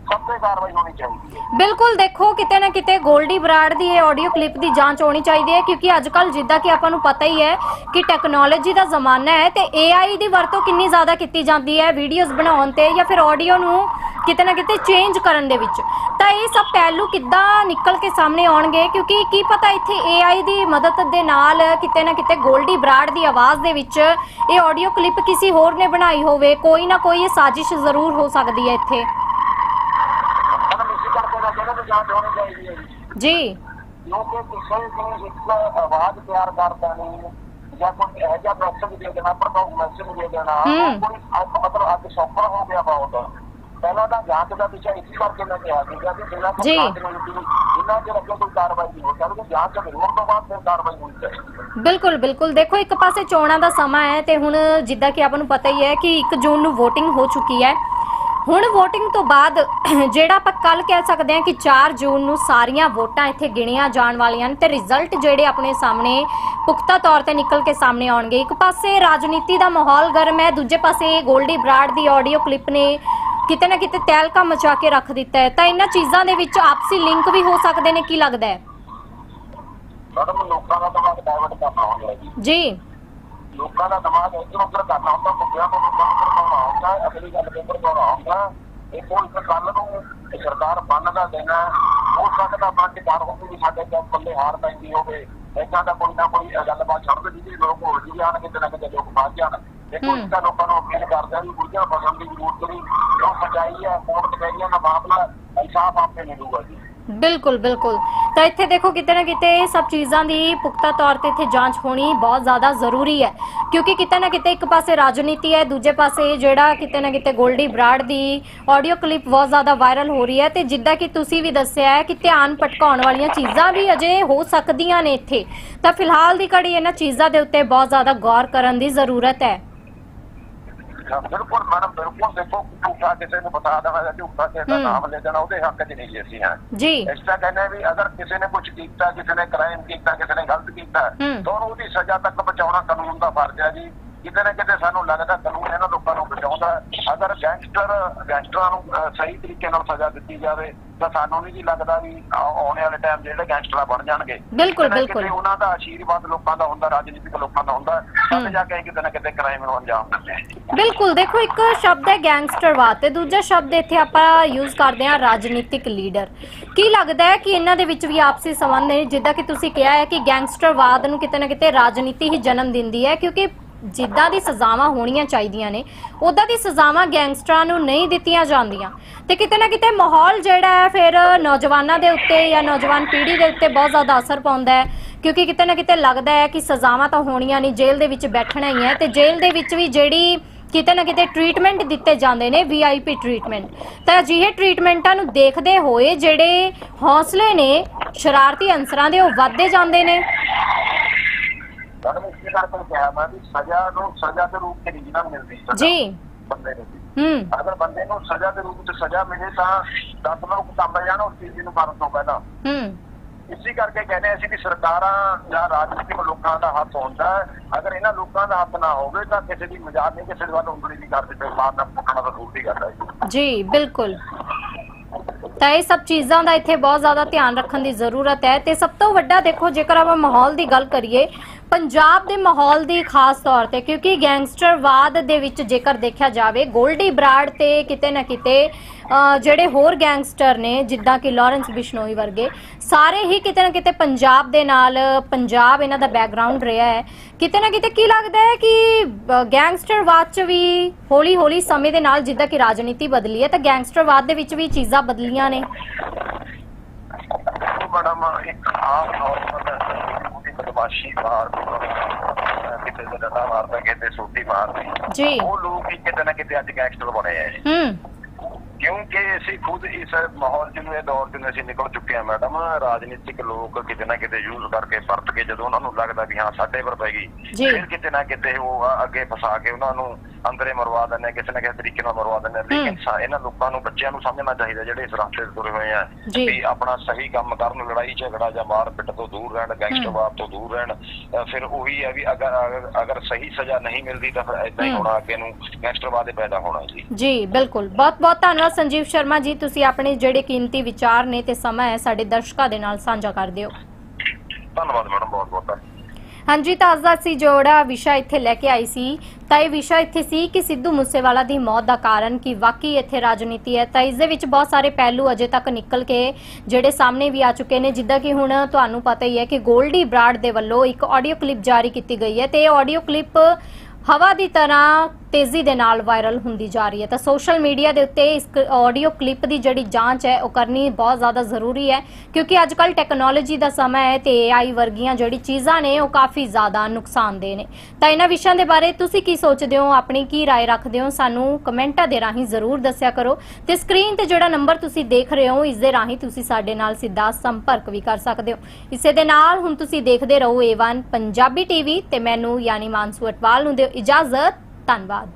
ਸਭ ਤੇ ਕਾਰਵਾਈ ਹੋਣੀ ਚਾਹੀਦੀ ਹੈ। ਬਿਲਕੁਲ ਦੇਖੋ, ਕਿਤੇ ਨਾ ਕਿਤੇ ਗੋਲਡੀ ਬਰਾੜ ਦੀ ਇਹ ਆਡੀਓ ਕਲਿੱਪ ਦੀ ਜਾਂਚ ਹੋਣੀ ਚਾਹੀਦੀ ਹੈ, ਕਿਉਂਕਿ ਅੱਜ ਕੱਲ ਜਿੱਦਾਂ ਕਿ ਆਪਾਂ ਨੂੰ ਪਤਾ ਹੀ ਹੈ ਕਿ ਟੈਕਨੋਲੋਜੀ ਦਾ ਜ਼ਮਾਨਾ ਹੈ ਤੇ AI ਦੀ ਵਰਤੋਂ ਕਿੰਨੀ ਜ਼ਿਆਦਾ ਕੀਤੀ ਜਾਂਦੀ ਹੈ ਵੀਡੀਓਜ਼ ਬਣਾਉਣ ਤੇ ਜਾਂ ਫਿਰ ਆਡੀਓ ਨੂੰ ਕਿਤੇ ਨਾ ਕਿਤੇ ਚੇਂਜ ਕਰਨ ਦੇ ਵਿੱਚ। ਤਾਂ ਇਹ ਸਭ ਪਹਿਲੂ ਕਿੱਦਾਂ ਨਿਕਲ ਕੇ ਸਾਹਮਣੇ ਆਉਣਗੇ? ਕਿਉਂਕਿ ਕੀ ਪਤਾ ਇੱਥੇ AI ਦੀ ਮਦਦ ਦੇ ਨਾਲ ਕਿਤੇ ਨਾ ਕਿਤੇ ਗੋਲਡੀ ਬਰਾੜ ਦੀ ਆਵਾਜ਼ ਦੇ ਵਿੱਚ ਇਹ ਆਡੀਓ ਕਲਿੱਪ ਕਿਸੇ ਹੋਰ ਨੇ ਬਣਾਈ ਹੋਵੇ, ਕੋਈ ਨਾ ਕੋਈ ਇਹ ਸਾਜ਼ਿਸ਼ ਜ਼ਰੂਰ ਹੋ ਸਕਦੀ ਹੈ ਇੱਥੇ ਮੈਡਮ ਇਸੇ ਕਰਕੇ ਦਾ ਜਿਹੜਾ ਵੀ ਜਾਂਚ ਹੋਣੀ ਚਾਹੀਦੀ ਹੈ ਜੀ। ਜੀ। ਕਿਉਂਕਿ ਕਿਸੇ ਦੀ ਇੱਕ ਆਵਾਜ਼ ਤਿਆਰ ਕਰਦਾ ਨਹੀਂ ਜਾਂ ਕੋਈ ਇਹੋ ਜਿਹਾ ਮੈਸੇਜ ਦੇ ਦੇਣਾ ਪ੍ਰਭਾਵ ਮੈਸੇਜ ਦੇ ਦੇਣਾ ਹੂੰ। ਉਹ ਕੋਈ ਅੱਜ ਮਤਲਬ ਅੱਜ ਸਫਲ ਹੋ ਗਿਆ ਬਹੁਤ। ਪਹਿਲਾਂ ਤਾਂ ਜਾਂਚ ਦਾ ਵਿਸ਼ਾ ਇਸੇ ਕਰਕੇ ਮੈਂ ਕਿਹਾ ਸੀਗਾ ਕਿ ਜਿੰਨਾ ਕੋਈ ਜੀ। ਜਾਂਚ ਨਹੀਂ ਹੁੰਦੀ ਜਿੰਨਾ ਚਿਰ ਅੱਗੇ ਕੋਈ ਕਾਰਵਾਈ ਨਹੀਂ ਹੋ ਸਕਦੀ ਜਾਂਚ ਹੋਣ ਤੋਂ ਬਾਅਦ ਫਿਰ ਕਾਰਵਾਈ ਹੋਣੀ ਚਾਹੀਦੀ ਹੈ। ਬਿਲਕੁਲ ਬਿਲਕੁਲ। ਦੇਖੋ ਇੱਕ ਪਾਸੇ ਚੋਣਾਂ ਦਾ ਸਮਾਂ ਹੈ ਤੇ ਹੁਣ ਜਿੱਦਾਂ ਕਿ ਆਪਾਂ ਨੂੰ ਪਤਾ ਹੀ ਹੈ ਕਿ 1 ਜੂਨ ਨੂੰ VOTING ਹੋ ਚੁੱਕੀ ਹੈ। ਹੁਣ VOTING ਤੋਂ ਬਾਅਦ ਜਿਹੜਾ ਆਪਾਂ ਕੱਲ ਕਹਿ ਸਕਦੇ ਹਾਂ ਕਿ 4 ਜੂਨ ਨੂੰ ਸਾਰੀਆਂ ਵੋਟਾਂ ਇੱਥੇ ਗਿਣੀਆਂ ਜਾਣ ਵਾਲੀਆਂ ਨੇ ਤੇ ਰਿਜ਼ਲਟ ਜਿਹੜੇ ਆਪਣੇ ਸਾਹਮਣੇ ਪੁਖਤਾ ਤੌਰ ਤੇ ਨਿਕਲ ਕੇ ਸਾਹਮਣੇ ਆਉਣਗੇ। ਇੱਕ ਪਾਸੇ ਰਾਜਨੀਤੀ ਦਾ ਮਾਹੌਲ ਗਰਮ ਹੈ ਦੂਜੇ ਪਾਸੇ 골ਡੀ ਬਰਾੜ ਦੀ ਆਡੀਓ ਕਲਿੱਪ ਨੇ ਕਿਤੇ ਨਾ ਕਿਤੇ ਤਹਿਲਕਾ ਮਚਾ ਕੇ ਰੱਖ ਦਿੱਤਾ ਹੈ। ਤਾਂ ਇਹਨਾਂ ਚੀਜ਼ਾਂ ਦੇ ਵਿੱਚ ਆਪਸੀ ਲਿੰਕ ਵੀ ਹੋ ਸਕਦੇ ਨੇ ਕੀ ਲੱਗਦਾ ਹੈ? ਮੈਡਮ ਲੋਕਾਂ ਦਾ ਦਿਮਾਗ ਡਾਇਵਰਟ ਕਰਨਾ ਹੁੰਦਾ ਹੈ ਜੀ ਜੀ। ਲੋਕਾਂ ਦਾ ਦਿਮਾਗ ਇੱਧਰ ਉੱਧਰ ਕਰਨਾ ਹੁੰਦਾ ਮੁੱਦਿਆਂ ਤੋਂ ਲੋਕਾਂ ਨੂੰ ਕਰਵਾਉਣਾ ਹੁੰਦਾ ਅਗਲੀ ਗੱਲ ਤੇ ਭੜਕਾਉਣਾ ਹੁੰਦਾ। ਇਹ ਕੋਈ ਇੱਕ ਗੱਲ ਨੂੰ ਸਰਕਾਰ ਬੰਨ ਦਾ ਦੇਣਾ। ਹੋ ਸਕਦਾ ਚ ਡਰ ਹੋਵੇ ਵੀ ਸਾਡੇ ਕੋਲ ਪੱਲੇ ਹਾਰ ਪੈਂਦੀ ਹੋਵੇ। ਏਦਾਂ ਦਾ ਕੋਈ ਨਾ ਕੋਈ ਗੱਲਬਾਤ ਛੱਡ ਦੇ ਜਿਹਦੇ ਲੋਕ ਹੋ ਜੀ ਜਾਣ ਕਿਤੇ ਨਾ ਕਿਤੇ ਲੋਕ ਫਸ ਜਾਣ। ਇਹ ਕੋਈ ਹੂੰ। ਤਾਂ ਲੋਕਾਂ ਨੂੰ ਅਪੀਲ ਕਰਦਾ ਵੀ ਗੁਰਜਾ ਫਸਣ ਦੀ ਜ਼ਰੂਰਤ ਨਹੀਂ। ਜੋ ਸਚਾਈ ਹੈ ਕੋਰਟ ਕਚਹਿਰੀਆਂ ਦਾ ਮਾਮਲਾ ਇਨਸਾਫ ਆਪੇ ਮਿਲੂਗਾ ਜੀ। ਬਿਲਕੁਲ ਬਿਲਕੁਲ। ਤਾਂ ਇੱਥੇ ਦੇਖੋ ਕਿਤੇ ਨਾ ਕਿਤੇ ਇਹ ਸਭ ਚੀਜ਼ਾਂ ਦੀ ਪੁਖਤਾ ਤੌਰ ਤੇ ਇੱਥੇ ਜਾਂਚ ਹੋਣੀ ਬਹੁਤ ਜ਼ਿਆਦਾ ਜ਼ਰੂਰੀ ਹੈ। ਕਿਉਂਕਿ ਕਿਤੇ ਨਾ ਕਿਤੇ ਇੱਕ ਪਾਸੇ ਰਾਜਨੀਤੀ ਹੈ, ਦੂਜੇ ਪਾਸੇ ਜਿਹੜਾ ਕਿਤੇ ਨਾ ਕਿਤੇ ਗੋਲਡੀ ਬਰਾੜ ਦੀ ਆਡੀਓ ਕਲਿੱਪ ਬਹੁਤ ਜ਼ਿਆਦਾ ਵਾਇਰਲ ਹੋ ਰਹੀ ਹੈ ਤੇ ਜਿੱਦਾਂ ਕਿ ਤੁਸੀਂ ਵੀ ਦੱਸਿਆ ਹੈ ਕਿ ਧਿਆਨ ਭਟਕਾਉਣ ਵਾਲੀਆਂ ਚੀਜ਼ਾਂ ਵੀ ਅਜੇ ਹੋ ਸਕਦੀਆਂ ਨੇ ਇੱਥੇ। ਤਾਂ ਫਿਲਹਾਲ ਦੀ ਘੜੀ ਇਹਨਾਂ ਚੀਜ਼ਾਂ ਦੇ ਉੱਤੇ ਬਹੁਤ ਜ਼ਿਆਦਾ ਗੌਰ ਕਰਨ ਦੀ ਜ਼ਰੂਰਤ ਹੈ। ਬਿਲਕੁਲ ਮੈਡਮ ਬਿਲਕੁਲ ਦੇਖੋ ਝੂਠਾ ਕਿਸੇ ਨੂੰ ਬਤਾ ਦੇਣਾ ਜਾਂ ਝੂਠਾ ਕਿਸੇ ਦਾ। ਨਾਮ ਲੈ ਦੇਣਾ ਉਹਦੇ ਹੱਕ 'ਚ ਨਹੀਂ ਜੀ ਅਸੀਂ ਹਾਂ ਜੀ ਇਸ ਤਰ੍ਹਾਂ ਕਹਿੰਦੇ ਵੀ ਅਗਰ ਕਿਸੇ ਨੇ ਕੁਝ ਕੀਤਾ ਕਿਸੇ ਨੇ ਕ੍ਰਾਈਮ ਕੀਤਾ ਕਿਸੇ ਨੇ ਗਲਤ ਕੀਤਾ। ਤਾਂ ਉਹਨੂੰ ਉਹਦੀ ਸਜ਼ਾ ਤੱਕ ਬਚਾਉਣਾ ਕਾਨੂੰਨ ਦਾ ਫਰਜ਼ ਹੈ ਜੀ ਕਿਤੇ ਨਾ ਕਿਤੇ ਸਾਨੂੰ ਲੱਗਦਾ ਕਾਨੂੰਨ ਇਹਨਾਂ ਲੋਕਾਂ ਨੂੰ ਬਚਾਉਂਦਾ। ਅਗਰ ਗੈਂਗਸਟਰ ਗੈਂਗਸਟਰਾਂ ਨੂੰ ਸਹੀ ਤਰੀਕੇ ਨਾਲ ਸਜ਼ਾ ਦਿੱਤੀ ਜਾਵੇ ਤਾਂ ਸਾਨੂੰ ਨਹੀਂ ਜੀ ਲੱਗਦਾ ਵੀ ਆਉਣ ਵਾਲੇ ਟਾਈਮ ਜਿਹੜੇ ਗੈਂਗਸਟਰ ਬਣ ਜਾਣਗੇ ਬਿਲਕੁਲ, ਬਿਲਕੁਲ। ਉਹਨਾਂ ਦਾ ਆਸ਼ੀਰਵਾਦ ਲੋਕਾਂ ਦਾ ਹੁੰਦਾ ਰਾਜਨੀਤਿਕ ਲੋਕਾਂ ਦਾ ਹੁੰਦਾ। ਤਦ ਜਾ ਕੇ ਕਿਤੇ ਨਾ ਕਿਤੇ ਕ੍ਰਾਈਮ ਨੂੰ ਅੰਜਾਮ ਦਿੰਦੇ ਬਿਲਕੁਲ ਦੇਖੋ ਇੱਕ ਸ਼ਬਦ ਹੈ ਗੈਂਗਸਟਰਵਾਦ ਤੇ ਦੂਜਾ ਸ਼ਬਦ ਇੱਥੇ ਆਪਾਂ ਯੂਜ਼ ਕਰਦੇ ਹਾਂ ਰਾਜਨੀਤਿਕ ਲੀਡਰ ਕੀ ਲੱਗਦਾ ਹੈ ਕਿ ਇਹਨਾਂ ਦੇ ਵਿੱਚ ਵੀ ਆਪਸੀ ਸੰਬੰਧ ਨੇ ਜਿੱਦਾਂ ਕਿ ਤੁਸੀਂ ਕਿਹਾ ਹੈ ਕਿ ਗੈਂਗਸਟਰਵਾਦ ਨੂੰ ਕਿਤੇ ਨਾ ਕਿਤੇ ਰਾਜਨੀਤੀ ਹੀ ਜਨਮ ਦਿੰਦੀ ਹੈ ਕਿਉਂਕਿ ਜਿੱਦਾਂ ਦੀ ਸਜ਼ਾਵਾਂ ਹੋਣੀਆਂ ਚਾਹੀਦੀਆਂ ਨੇ ਉਦਾਂ ਦੀ ਸਜ਼ਾਵਾਂ ਗੈਂਗਸਟਰਾਂ ਨੂੰ ਨਹੀਂ ਦਿੱਤੀਆਂ ਜਾਂਦੀਆਂ। ਤੇ ਕਿਤੇ ਨਾ ਕਿਤੇ ਮਾਹੌਲ ਜਿਹੜਾ ਹੈ ਫਿਰ ਨੌਜਵਾਨਾਂ ਦੇ ਉੱਤੇ ਜਾਂ ਨੌਜਵਾਨ ਪੀੜ੍ਹੀ ਦੇ ਉੱਤੇ ਬਹੁਤ ਜ਼ਿਆਦਾ ਅਸਰ ਪਾਉਂਦਾ ਹੈ, ਕਿਉਂਕਿ ਕਿਤੇ ਨਾ ਕਿਤੇ ਲੱਗਦਾ ਹੈ ਕਿ ਸਜ਼ਾਵਾਂ ਤਾਂ ਹੋਣੀਆਂ ਨਹੀਂ, ਜੇਲ੍ਹ ਦੇ ਵਿੱਚ ਬੈਠਣਾ ਹੀ ਹੈ ਤੇ ਜੇਲ੍ਹ ਦੇ ਵਿੱਚ ਵੀ ਜਿਹੜੀ ਕਿਤੇ ਨਾ ਕਿਤੇ ਟ੍ਰੀਟਮੈਂਟ ਦਿੱਤੇ ਜਾਂਦੇ ਨੇ ਵੀਆਈਪੀ ਟ੍ਰੀਟਮੈਂਟ। ਤਾਂ ਅਜਿਹੇ ਟ੍ਰੀਟਮੈਂਟਾਂ ਨੂੰ ਦੇਖਦੇ ਹੋਏ ਜਿਹੜੇ ਹੌਸਲੇ ਨੇ, ਸ਼ਰਾਰਤੀ ਅਨਸਰਾਂ ਦੇ ਉਹ ਵੱਧਦੇ ਜਾਂਦੇ ਨੇ। ਮੈਡਮ ਇਸੇ ਕਰਕੇ ਕਿਹਾ ਮੈਂ ਵੀ ਸਜ਼ਾ ਨੂੰ ਸਜ਼ਾ ਦੇ ਰੂਪ 'ਚ ਨਹੀਂ ਨਾ ਮਿਲਦੀ ਸਜ਼ਾ ਜੀ। ਬੰਦੇ ਨੂੰ। ਹੂੰ। ਅਗਰ ਬੰਦੇ ਨੂੰ ਸਜ਼ਾ ਦੇ ਰੂਪ 'ਚ ਸਜ਼ਾ ਮਿਲੇ ਤਾਂ 10 ਲੋਕ ਕੰਮ ਜਾਣ ਉਸ ਚੀਜ਼ ਨੂੰ ਕਰਨ ਤੋਂ ਪਹਿਲਾਂ। ਹੂੰ। ਇਸੇ ਕਰਕੇ ਕਹਿੰਦੇ ਅਸੀਂ ਕਿ ਸਰਕਾਰਾਂ ਜਾਂ ਰਾਜਨੀਤਿਕ ਲੋਕਾਂ ਦਾ ਹੱਥ ਹੁੰਦਾ ਹੈ। ਅਗਰ ਇਹਨਾਂ ਲੋਕਾਂ ਦਾ ਹੱਥ ਨਾ ਹੋਵੇ ਤਾਂ ਕਿਸੇ ਦੀ ਮਜ਼ਾਕ ਨਹੀਂ ਕਿਸੇ ਦੇ ਵੱਲ ਉਂਗਲੀ ਨਹੀਂ ਕਰਦੇ ਤੇ ਮਾਰਨਾ ਪੁੱਟਣਾ ਤਾਂ ਦੂਰ ਦੀ ਗੱਲ ਹੈ ਜੀ ਬਿਲਕੁਲ। ਤਾਂ ਇਹ ਸਭ ਚੀਜ਼ਾਂ ਦਾ ਇੱਥੇ ਬਹੁਤ ਜ਼ਿਆਦਾ ਧਿਆਨ ਰੱਖਣ ਦੀ ਜ਼ਰੂਰਤ ਹੈ। ਤੇ ਸਭ ਤੋਂ ਵੱਡਾ ਦੇਖੋ ਜੇਕਰ ਆਪਾਂ ਮਾਹੌਲ ਦੀ ਗੱਲ ਕਰੀਏ ਪੰਜਾਬ ਦੇ ਮਾਹੌਲ ਦੀ ਖਾਸ ਤੌਰ ਤੇ, ਕਿਉਂਕਿ ਗੈਂਗਸਟਰਵਾਦ ਦੇ ਵਿੱਚ ਜੇਕਰ ਦੇਖਿਆ ਜਾਵੇ, ਗੋਲਡੀ ਬਰਾੜ ਤੇ ਕਿਤੇ ਨਾ ਕਿਤੇ ਜਿਹੜੇ ਹੋਰ ਗੈਂਗਸਟਰ ਨੇ, ਜਿੱਦਾਂ ਕਿ ਲਾਰੈਂਸ ਬਿਸ਼ਨੋਈ ਵਰਗੇ, ਸਾਰੇ ਹੀ ਕਿਤੇ ਨਾ ਕਿਤੇ ਪੰਜਾਬ ਦੇ ਨਾਲ, ਪੰਜਾਬ ਇਹਨਾਂ ਦਾ ਬੈਕਗ੍ਰਾਉਂਡ ਰਿਹਾ ਹੈ। ਕਿਤੇ ਨਾ ਕਿਤੇ ਕੀ ਲੱਗਦਾ ਹੈ ਕਿ ਗੈਂਗਸਟਰਵਾਦ ਚ ਵੀ ਹੌਲੀ ਹੌਲੀ ਸਮੇਂ ਦੇ ਨਾਲ ਜਿੱਦਾਂ ਕਿ ਰਾਜਨੀਤੀ ਬਦਲੀ ਹੈ, ਤਾਂ ਗੈਂਗਸਟਰਵਾਦ ਦੇ ਵਿੱਚ ਵੀ ਚੀਜ਼ਾਂ ਬਦਲੀਆਂ ਨੇ। ਮੈਡਮ ਇੱਕ ਆਮ ਨੌਜਵਾਨ ਉਹਦੀ ਬਦਮਾਸ਼ੀ ਮਾਰ ਕਿਤੇ ਡੰਡਾ ਮਾਰਦਾ ਕਿਤੇ ਸੋਟੀ ਮਾਰਦੀ। ਜੀ। ਉਹ ਲੋਕ ਹੀ ਕਿਤੇ ਨਾ ਕਿਤੇ ਅੱਜ ਗੈਂਗਸਟਰ ਬਣੇ ਆ ਹੂੰ। ਕਿਉਂਕਿ ਅਸੀਂ ਖੁਦ ਇਸ ਮਾਹੌਲ ਚ ਨੂੰ ਇਹ ਦੌਰ ਚ ਨੂੰ ਅਸੀਂ ਨਿਕਲ ਚੁੱਕੇ ਹਾਂ ਮੈਡਮ। ਰਾਜਨੀਤਿਕ ਲੋਕ ਕਿਤੇ ਨਾ ਕਿਤੇ ਯੂਜ਼ ਕਰਕੇ ਵਰਤ ਕੇ ਜਦੋਂ ਉਹਨਾਂ ਨੂੰ ਲੱਗਦਾ ਵੀ ਹਾਂ ਸਾਡੇ ਪਰ ਪੈ ਗਈ। ਫਿਰ ਕਿਤੇ ਨਾ ਕਿਤੇ ਉਹ ਅੱਗੇ ਫਸਾ ਕੇ ਉਹਨਾਂ ਨੂੰ ਅੰਦਰੇ ਮਰਵਾ ਦਿੰਦੇ ਕਿਸੇ ਨਾ ਕਿਸੇ ਤਰੀਕੇ ਨਾਲ ਮਰਵਾ ਦਿੰਦੇ। ਲੇਕਿਨ ਸਾ- ਇਹਨਾਂ ਲੋਕਾਂ ਨੂੰ ਬੱਚਿਆਂ ਨੂੰ ਸਮਝਣਾ ਚਾਹੀਦਾ ਜਿਹੜੇ ਇਸ ਰਸਤੇ ਤੇ ਤੁਰੇ ਹੋਏ ਆ ਜੀ। ਵੀ ਆਪਣਾ ਸਹੀ ਕੰਮ ਕਰਨ ਲੜਾਈ ਝਗੜਾ ਜਾਂ ਮਾਰ ਪਿੱਟ ਤੋਂ ਦੂਰ ਰਹਿਣ ਗੈਂਗਸਟਰਵਾਦ ਤੋਂ ਦੂਰ ਰਹਿਣ ਅ, ਫਿਰ ਉਹੀ ਹੈ ਵੀ ਅਗਰ ਅਗਰ- ਅਗਰ ਸਹੀ ਸਜ਼ਾ ਨਹੀਂ ਮਿਲਦੀ ਤਾਂ ਫਿਰ ਇਦਾਂ ਹੀ। ਹੋਣਾ ਅੱਗੇ ਨੂੰ ਗੈਂਗਸਟਰਵਾਦ ਹੀ ਪੈਦਾ ਹੋਣਾ ਜੀ ਜੀ ਬਿਲਕੁਲ ਬਹੁਤ ਬਹੁਤ ਧੰਨਵਾਦ ਸੰਜੀਵ ਸ਼ਰਮਾ ਜੀ ਤੁਸੀਂ ਆਪਣੇ ਜਿਹੜੇ ਕੀਮਤੀ ਵਿਚਾਰ ਨੇ ਤੇ ਸਮਾਂ ਹੈ ਸਾਡੇ ਦਰਸ਼ਕਾਂ ਦੇ ਨਾਲ ਸਾਂਝਾ ਕਰ ਦਿਓ ਧੰਨਵਾਦ ਮੈਡਮ ਬਹੁਤ ਬਹੁਤ ਹਾਂਜੀ ਤਾਂ ਅੱਜ ਦਾ ਅਸੀਂ ਜੋੜਾ ਵਿਸ਼ਾ ਇੱਥੇ ਲੈ ਕੇ ਆਈ ਸੀ। ਤਾਂ ਇਹ ਵਿਸ਼ਾ ਇੱਥੇ ਸੀ ਕਿ ਸਿੱਧੂ ਮੂਸੇਵਾਲਾ ਦੀ ਮੌਤ ਦਾ ਕਾਰਨ ਕੀ, ਵਾਕਈ ਇੱਥੇ ਰਾਜਨੀਤੀ ਹੈ। ਤਾਂ ਇਸ ਦੇ ਵਿੱਚ ਬਹੁਤ ਸਾਰੇ ਪਹਿਲੂ ਅਜੇ ਤੱਕ ਨਿਕਲ ਕੇ ਜਿਹੜੇ ਸਾਹਮਣੇ ਵੀ ਆ ਚੁੱਕੇ ਨੇ, ਜਿੱਦਾਂ ਕਿ ਹੁਣ ਤੁਹਾਨੂੰ ਪਤਾ ਹੀ ਹੈ ਕਿ 골ਡੀ ਬਰਾਡ ਦੇ ਵੱਲੋਂ ਇੱਕ ਆਡੀਓ ਕਲਿੱਪ ਜਾਰੀ ਕੀਤੀ ਗਈ ਹੈ। ਤੇ ਇਹ ਆਡੀਓ ਕਲਿੱਪ ਹਵਾ ਦੀ ਤਰ੍ਹਾਂ ਤੇਜ਼ੀ ਦੇ ਨਾਲ ਵਾਇਰਲ ਹੁੰਦੀ ਜਾ ਰਹੀ ਹੈ ਤਾਂ ਸੋਸ਼ਲ ਮੀਡੀਆ ਦੇ ਉੱਤੇ ਇਸ ਆਡੀਓ ਕਲਿੱਪ ਦੀ ਜਿਹੜੀ ਜਾਂਚ ਹੈ ਉਹ ਕਰਨੀ ਬਹੁਤ ਜ਼ਿਆਦਾ ਜ਼ਰੂਰੀ ਹੈ ਕਿਉਂਕਿ ਅੱਜ ਕੱਲ ਟੈਕਨੋਲੋਜੀ ਦਾ ਸਮਾਂ ਹੈ ਤੇ AI ਵਰਗੀਆਂ ਜਿਹੜੀ ਚੀਜ਼ਾਂ ਨੇ ਉਹ ਕਾਫੀ ਜ਼ਿਆਦਾ ਨੁਕਸਾਨਦੇਹ ਨੇ ਤਾਂ ਇਹਨਾਂ ਵਿਸ਼ਿਆਂ ਦੇ ਬਾਰੇ ਤੁਸੀਂ ਕੀ ਸੋਚਦੇ ਹੋ ਆਪਣੀ ਕੀ رائے ਰੱਖਦੇ ਹੋ ਸਾਨੂੰ ਕਮੈਂਟਾਂ ਦੇ ਰਾਹੀਂ ਜ਼ਰੂਰ ਦੱਸਿਆ ਕਰੋ ਤੇ ਸਕਰੀਨ ਤੇ ਜਿਹੜਾ ਨੰਬਰ ਤੁਸੀਂ ਦੇਖ ਰਹੇ ਹੋ ਇਸ ਦੇ ਰਾਹੀਂ ਤੁਸੀਂ ਸਾਡੇ ਨਾਲ ਸਿੱਧਾ ਸੰਪਰਕ ਵੀ ਕਰ ਸਕਦੇ ਹੋ ਇਸੇ ਦੇ ਨਾਲ ਹੁਣ ਤੁਸੀਂ ਦੇਖਦੇ ਰਹੋ A1 ਪੰਜਾਬੀ ਟੀਵੀ ਤੇ ਮੈਨੂੰ ਯਾਨੀ ਮਾਨਸੂ ਅਟਵਾਲ ਨੂੰ ਦਿਓ ਇਜਾਜ਼ਤ ਧੰਨਵਾਦ।